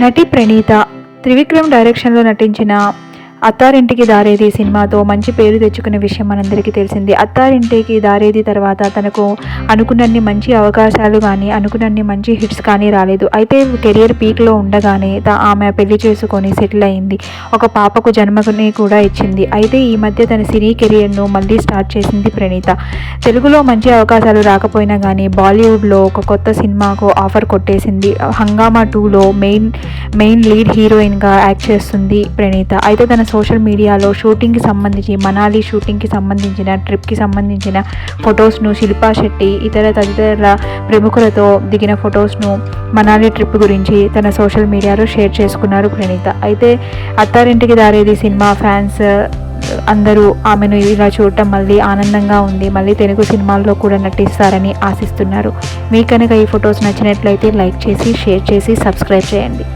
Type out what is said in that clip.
నటి ప్రణీత త్రివిక్రమ్ డైరెక్షన్లో నటించిన అత్తారింటికి దారేది సినిమాతో మంచి పేరు తెచ్చుకునే విషయం మనందరికీ తెలిసింది. అత్తారింటికి దారేది తర్వాత తనకు అనుకున్నన్ని మంచి అవకాశాలు కానీ అనుకున్నన్ని మంచి హిట్స్ కానీ రాలేదు. అయితే కెరియర్ పీక్లో ఉండగానే తా ఆమె పెళ్ళి చేసుకొని సెటిల్ అయింది. ఒక పాపకు జన్మని కూడా ఇచ్చింది. అయితే ఈ మధ్య తన సినీ కెరియర్ను మళ్ళీ స్టార్ట్ చేసింది ప్రణీత. తెలుగులో మంచి అవకాశాలు రాకపోయినా కానీ బాలీవుడ్లో ఒక కొత్త సినిమాకు ఆఫర్ కొట్టేసింది. హంగామా టూలో మెయిన్ మెయిన్ లీడ్ హీరోయిన్గా యాక్ట్ చేస్తుంది ప్రణీత. అయితే తన సోషల్ మీడియాలో షూటింగ్కి సంబంధించి మనాలి షూటింగ్కి సంబంధించిన ట్రిప్కి సంబంధించిన ఫొటోస్ను శిల్పా శెట్టి ఇతర తదితర ప్రముఖులతో దిగిన ఫొటోస్ను మనాలి ట్రిప్ గురించి తన సోషల్ మీడియాలో షేర్ చేసుకున్నారు ప్రణీత. అయితే అత్తారింటికి దారేది సినిమా ఫ్యాన్స్ అందరూ ఆమెను ఇలా చూడటం మళ్ళీ ఆనందంగా ఉంది. మళ్ళీ తెలుగు సినిమాల్లో కూడా నటిస్తారని ఆశిస్తున్నారు. మీకు కనుక ఈ ఫొటోస్ నచ్చినట్లయితే లైక్ చేసి షేర్ చేసి సబ్స్క్రైబ్ చేయండి.